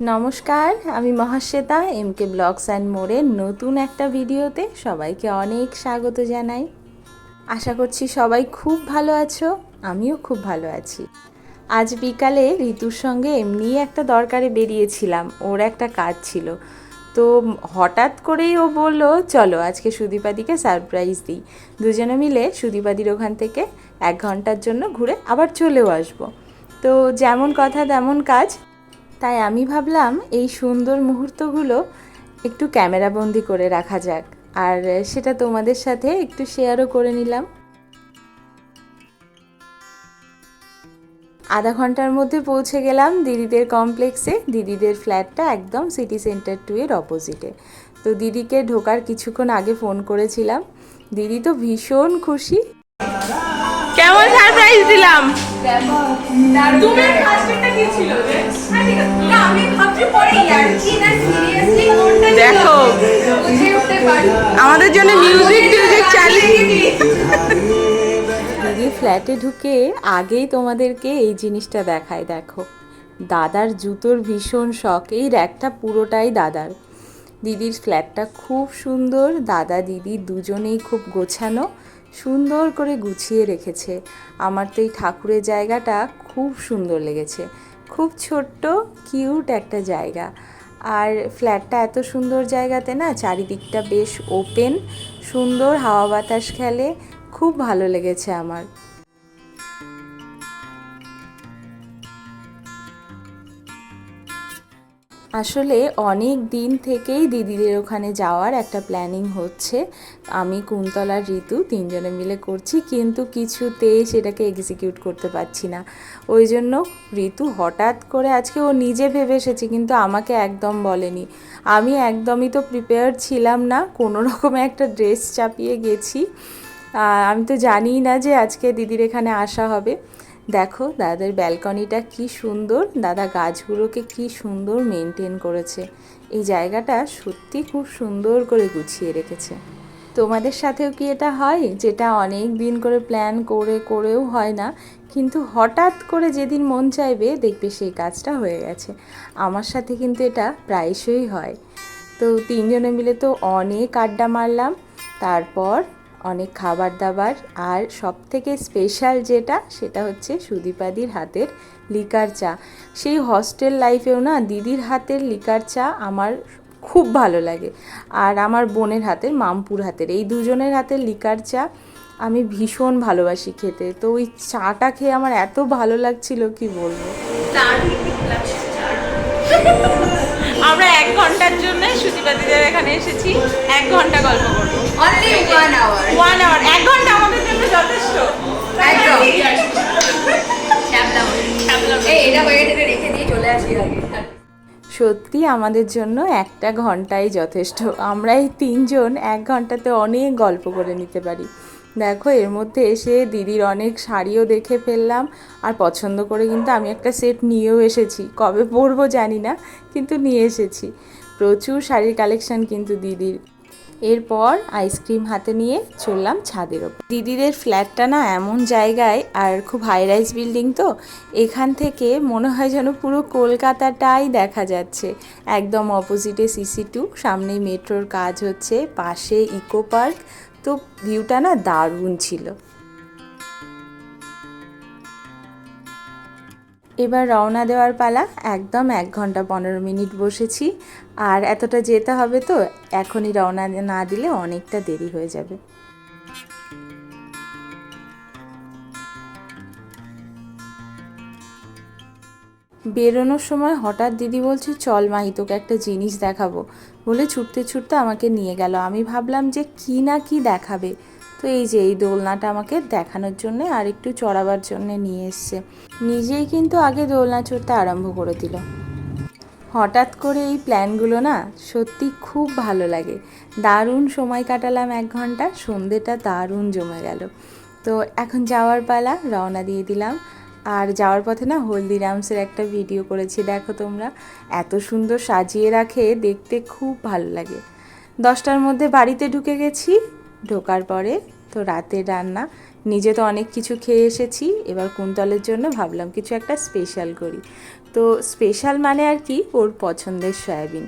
নমস্কার, আমি Mahasweta M K blogs and মোড়ের নতুন একটা ভিডিওতে সবাইকে অনেক স্বাগত জানাই। আশা করছি সবাই খুব ভালো আছো, আমিও খুব ভালো আছি। আজ বিকালে ঋতুর সঙ্গে এমনি একটা দরকারে বেরিয়েছিলাম, ওর একটা কাজ ছিল। তো হঠাৎ করেই ও বলল, চলো আজকে সুদীপাদিকে সারপ্রাইজ দিই। দুজনে মিলে সুদীপাদির ওখান থেকে এক ঘণ্টার জন্য ঘুরে আবার চলেও আসব। তো যেমন কথা তেমন কাজ তাই আমি ভাবলাম এই সুন্দর মুহূর্তগুলো একটু ক্যামেরাবন্দি করে রাখা যাক। আর সেটা তোমাদের সাথে একটু শেয়ারও করে নিলাম। আধা ঘণ্টার মধ্যে পৌঁছে গেলাম দিদিদের কমপ্লেক্সে। দিদিদের ফ্ল্যাটটা একদম সিটি সেন্টার টু এর অপোজিটে। তো দিদিকে ঢোকার কিছুক্ষণ আগে ফোন করেছিলাম। দিদি তো ভীষণ খুশি। কেমন সারপ্রাইজ দিলাম? তুমি কাজটা কি ছিল রে হ্যাঁ, ঠিক আছে। না, আমি ভাবছি পরে ইয়ার্কি না seriously কোনটা দেখো। আমাদের জন্য মিউজিক টিউজিক চালিয়ে দিদি। ফ্ল্যাটে ঢুকে আগেই তোমাদেরকে এই জিনিসটা দেখায় দেখো দাদার জুতোর ভীষণ শখ এই র্যাকটা পুরোটাই দাদার দিদির ফ্ল্যাটটা খুব সুন্দর দাদা দিদি দুজনেই খুব গোছানো সুন্দর করে গুছিয়ে রেখেছে। আমার তো এই ঠাকুরের জায়গাটা খুব সুন্দর লেগেছে। খুব ছোট্ট, কিউট একটা জায়গা। আর ফ্ল্যাটটা এত সুন্দর জায়গাতে না, চারিদিকটা বেশ ওপেন সুন্দর হাওয়া বাতাস খেলে, খুব ভালো লেগেছে আমার। আসলে অনেক দিন থেকেই দিদিদের ওখানে যাওয়ার একটা প্ল্যানিং হচ্ছে। আমি কুন্তলার ঋতু তিনজনে মিলে করছি, কিন্তু কিছুতেই সেটাকে এক্সিকিউট করতে পারছি না। ওই জন্য ঋতু হঠাৎ করে আজকে ও নিজে ভেবে এসেছে, কিন্তু আমাকে একদম বলেনি। আমি একদমই তো প্রিপেয়ার ছিলাম না, কোনো রকমে একটা ড্রেস চাপিয়ে গেছি। আমি তো জানিই না যে আজকে দিদির এখানে আসা হবে। দেখো, দাদার ব্যালকনিটা কি সুন্দর, দাদা গাছগুলোকে কি সুন্দর মেনটেন করেছে। এই জায়গাটা সত্যি খুব সুন্দর করে গুছিয়ে রেখেছে। তোমাদের সাথেও কি এটা হয়? যেটা অনেক দিন করে প্ল্যান করে, করেও হয় না, কিন্তু হঠাৎ করে যেদিন মন চাইবে, দেখবে সেই কাজটা হয়ে গেছে। আমার সাথে কিন্তু এটা প্রায়শই হয়। তো তিনজনে মিলে তো অনেক আড্ডা মারলাম, তারপর অনেক খাবার দাবার আর সব থেকে স্পেশাল যেটা সেটা হচ্ছে সুদীপাদির হাতের লিকার চা। সেই হস্টেল লাইফেও না দিদির হাতের লিকার চা আমার খুব ভালো লাগে। আর আমার বোনের হাতের, মামপুর হাতের। এই দুজনের হাতের লিকার চা আমি ভীষণ ভালোবাসি খেতে। তো ওই চাটা খেয়ে আমার এত ভালো লাগছিল, কি বলব? আমরা এক ঘণ্টার জন্য সুদীপাদিদের এখানে এসেছি। এক ঘণ্টা গল্প করব। Only one hour. One hour এক ঘণ্টা আমাদের জন্য যথেষ্ট। একদম। এটা হয়ে রেখে দিয়ে চলে আসি আগে। সত্যি আমাদের জন্য একটা ঘন্টাই যথেষ্ট। আমরা এই তিনজন এক ঘন্টাতে অনেক গল্প করে নিতে পারি। দেখো, এর মধ্যে এসে দিদির অনেক শাড়িও দেখে ফেললাম। আর পছন্দ করে কিন্তু আমি একটা সেট নিয়েও এসেছি। কবে পরবো জানি না, কিন্তু নিয়ে এসেছি। প্রচুর শাড়ির কালেকশন কিন্তু দিদির। এরপর আইসক্রিম হাতে নিয়ে চললাম ছাদের ওপর। দিদিদের ফ্ল্যাটটা না এমন জায়গায়, আর খুব হাই রাইজ বিল্ডিং তো, এখান থেকে মনে হয় যেন পুরো কলকাতাটাই দেখা যাচ্ছে। একদম অপোজিটে সিসি টু সামনেই মেট্রোর কাজ হচ্ছে, পাশে ইকো পার্ক তো ভিউটা না দারুণ ছিল। এবার রওনা দেওয়ার পালা, একদম এক ঘণ্টা পনেরো মিনিট বসেছি। আর এতটা যেতে হবে তো, এখনই রওনা না দিলে অনেকটা দেরি হয়ে যাবে। বেরোনোর সময় হঠাৎ দিদি বলছে, চল মাহি, তোকে একটা জিনিস দেখাবো। বলে ছুটতে ছুটতে আমাকে নিয়ে গেল। আমি ভাবলাম যে কি না কি দেখাবে। তো এই যে, এই দোলনাটা আমাকে দেখানোর জন্য আর একটু চড়াবার জন্য নিয়ে এসছে। নিজেই কিন্তু আগে দোলনা চড়তে আরম্ভ করে দিল। হঠাৎ করে এই প্ল্যানগুলো না সত্যি খুব ভালো লাগে। দারুণ সময় কাটালাম এক ঘণ্টা, সন্ধেটা দারুণ জমে গেল। তো এখন যাওয়ার পালা, রওনা দিয়ে দিলাম। আর যাওয়ার পথে না হলদিরামসের একটা ভিডিও করেছি, দেখো তোমরা। এত সুন্দর সাজিয়ে রাখে, দেখতে খুব ভালো লাগে। দশটার মধ্যে বাড়িতে ঢুকে গেছি, ঢোকার পরে তো রাতের রান্না। নিজে তো অনেক কিছু খেয়ে এসেছি, এবার কুন্তলের জন্য ভাবলাম কিছু একটা স্পেশাল করি। তো স্পেশাল মানে আর কি, ওর পছন্দের সয়াবিন।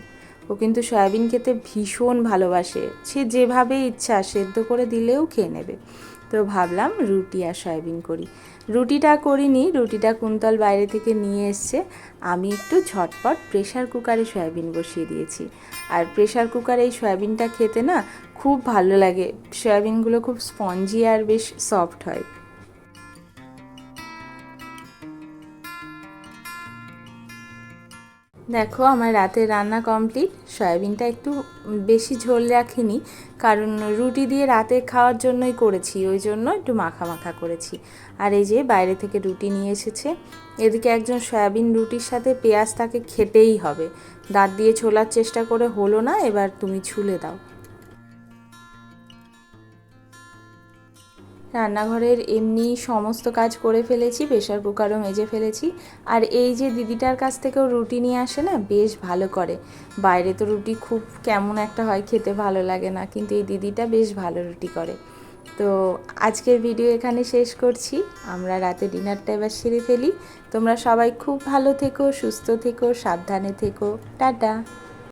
ও কিন্তু সয়াবিন খেতে ভীষণ ভালোবাসে। সে যেভাবে ইচ্ছা সেদ্ধ করে দিলেও খেয়ে নেবে। তো ভাবলাম রুটি আর সয়াবিন করি। রুটিটা করিনি, রুটিটা কুন্তল বাইরে থেকে নিয়ে এসছে। আমি একটু ঝটপট প্রেশার কুকারে সয়াবিন বসিয়ে দিয়েছি। আর প্রেশার কুকারে এই সয়াবিনটা খেতে না খুব ভালো লাগে। সয়াবিনগুলো খুব স্পঞ্জি আর বেশ সফট হয়। দেখো, আমার রাতে রান্না কমপ্লিট সয়াবিনটা একটু বেশি ঝোল রাখিনি, কারণ রুটি দিয়ে রাতে খাওয়ার জন্যই করেছি, ওই জন্য একটু মাখা মাখা করেছি। আর এই যে বাইরে থেকে রুটি নিয়ে এসেছে, এদিকে একজন সয়াবিন রুটির সাথে পেঁয়াজ তাকে খেতেই হবে। দাঁত দিয়ে ছোলার চেষ্টা করে হলো না, এবার তুমি ছুলে দাও। রান্নাঘরের এমনি সমস্ত কাজ করে ফেলেছি প্রেশার কুকারও মেজে ফেলেছি। আর এই যে দিদিটার কাছ থেকেও রুটি নিয়ে আসে না, বেশ ভালো করে। বাইরে তো রুটি খুব কেমন একটা হয়, খেতে ভালো লাগে না, কিন্তু এই দিদিটা বেশ ভালো রুটি করে। তো আজকের ভিডিও এখানে শেষ করছি। আমরা রাতে ডিনারটা এবার সেরে ফেলি। তোমরা সবাই খুব ভালো থেকো, সুস্থ থেকো, সাবধানে থেকো। টাটা!